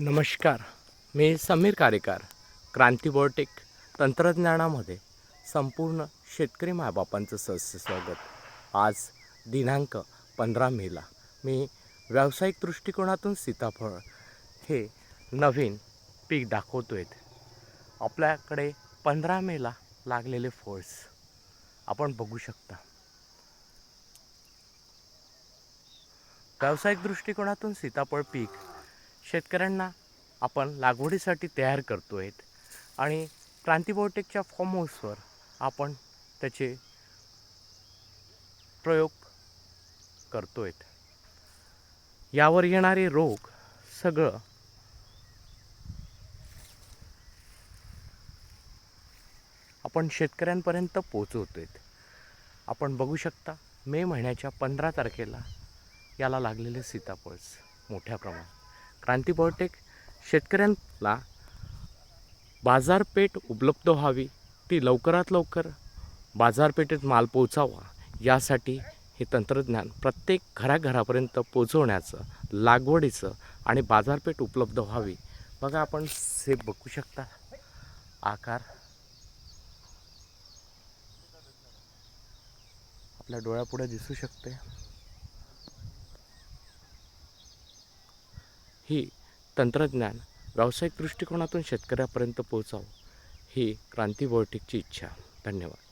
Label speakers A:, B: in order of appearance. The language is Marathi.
A: नमस्कार मी समीर कारेकर क्रांती बोर्टेक तंत्रज्ञानामध्ये संपूर्ण शेतकरी मायबापांचं सहस्य स्वागत. आज दिनांक पंधरा मेला. मी व्यावसायिक दृष्टिकोनातून सीताफळ हे नवीन पीक दाखवतो आहेत आपल्याकडे पंधरा मेला लागलेले फळस. आपण बघू शकता. व्यावसायिक दृष्टिकोनातून सीताफळ पीक शेतकऱ्यांना आपण लागवडीसाठी तयार करतो आहेत आणि क्रांतीबोटेकच्या फॉर्म हाऊसवर आपण त्याचे प्रयोग करतो आहेत यावर येणारे रोग सगळं आपण शेतकऱ्यांपर्यंत पोचवतो आहेत आपण बघू शकता मे महिन्याच्या पंधरा तारखेला याला लागलेले सीताफळस मोठ्या प्रमाणात. क्रांती बायोटेक शेतकऱ्यांना बाजारपेठ उपलब्ध व्हावी ती लवकरात लवकर बाजारपेठेत माल पोचावा यासाठी हे तंत्रज्ञान प्रत्येक घराघरापर्यंत पोचवण्याचं लागवडीचं आणि बाजारपेठ उपलब्ध व्हावी. बघा आपण से बघू शकता. आकार. आपल्या डोळ्यापुढे दिसू शकते. ही तंत्रज्ञान व्यावसायिक दृष्टिकोनातून शेतकऱ्यापर्यंत पोहोचावं ही क्रांती बॉटिकची इच्छा. धन्यवाद.